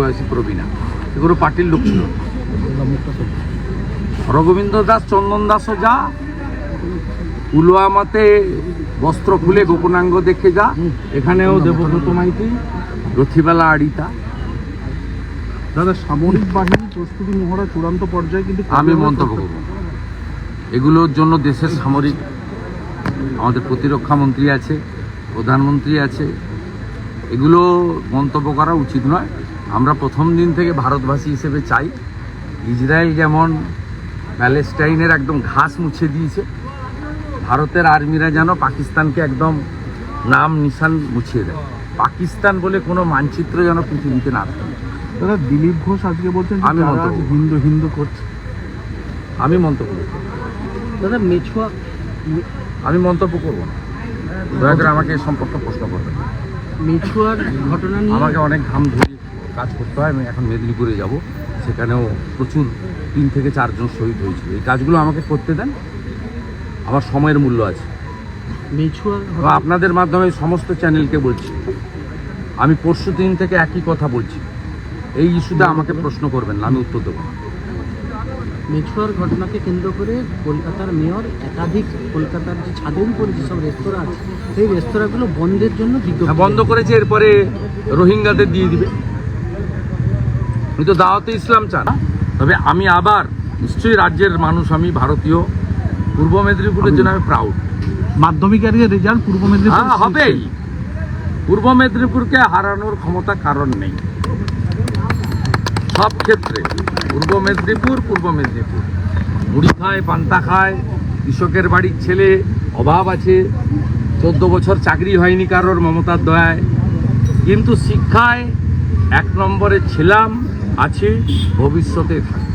বয়সী প্রবীণা। এগুলো পার্টির লোক ছিল। রঘুবিন্দ দাস চন্দন দাসও যা। পুলওয়ামাতে বস্ত্র খুলে গোপনাঙ্গ দেখে যা। এখানেও দেবব্রত মাইতি রথিবেলা আড়িতা। দাদা সামরিক বাহিনী প্রস্তুতি মহড়া চূড়ান্ত পর্যায়ে কিন্তু আমি মন্তব্য করব। এগুলোর জন্য দেশের সামরিক আমাদের প্রতিরক্ষা মন্ত্রী আছে প্রধানমন্ত্রী আছে। এগুলো মন্তব্য করা উচিত নয়। আমরা প্রথম দিন থেকে ভারতবাসী হিসেবে চাই ইসরায়েল যেমন প্যালেস্টাইনের একদম ঘাস মুছে দিয়েছে ভারতের আর্মিরা যেন পাকিস্তানকে একদম নাম নিশান মুছিয়ে দেয়। পাকিস্তান বলে কোনো মানচিত্র যেন পৃথিবীতে না থাকে। দাদা দিলীপ ঘোষ আজকে বলছেন আমি হিন্দু হিন্দু করছে। আমি মন্তব্য করব দাদা মেছুয়া আমি মন্তব্য করব না। দয়া করে আমাকে এ সম্পর্কে প্রশ্ন করবেন। মেছুয়ার ঘটনা নিয়ে আমাকে অনেক ঘাম ধরে কাজ করতে হয় আমি এখন মেদিনীপুরে যাব। সেখানেও প্রচুর তিন থেকে চারজন শহীদ হয়েছিল। এই কাজগুলো আমাকে করতে দেন আমার সময়ের মূল্য আছে। আপনাদের মাধ্যমে সমস্ত চ্যানেলকে বলছি। আমি পরশু দিন থেকে একই কথা বলছি। এই ইস্যুতে আমাকে প্রশ্ন করবেন না আমি উত্তর দেবো না। মেছুয়ার ঘটনাকে কেন্দ্র করে কলকাতার মেয়র একাধিক কলকাতার যে ছাদের উপরে যেসব রেস্তোরাঁ আছে সেই রেস্তোরাঁগুলো বন্ধের জন্য হ্যাঁ, বন্ধ করেছে এরপরে রোহিঙ্গাদের দিয়ে দিবে। উনি তো দাওয়াতে ইসলাম চান। তবে আমি আবার নিশ্চয়ই রাজ্যের মানুষ আমি ভারতীয় পূর্ব মেদিনীপুরের জন্য আমি প্রাউড মাধ্যমিকের রেজাল্ট পূর্ব মেদিনীপুর হ্যাঁ হবেই। পূর্ব মেদিনীপুরকে হারানোর ক্ষমতা কারণ নেই। সব ক্ষেত্রে পূর্ব মেদিনীপুর পূর্ব মেদিনীপুর। মুড়ি খায় পান্তা খায় কৃষকের বাড়ির ছেলে অভাব আছে। চোদ্দ বছর চাকরি হয়নি কারোর মমতার দয়ায়। কিন্তু শিক্ষায় এক নম্বরে ছিলাম। আছে ভবিষ্যতে থাকবে।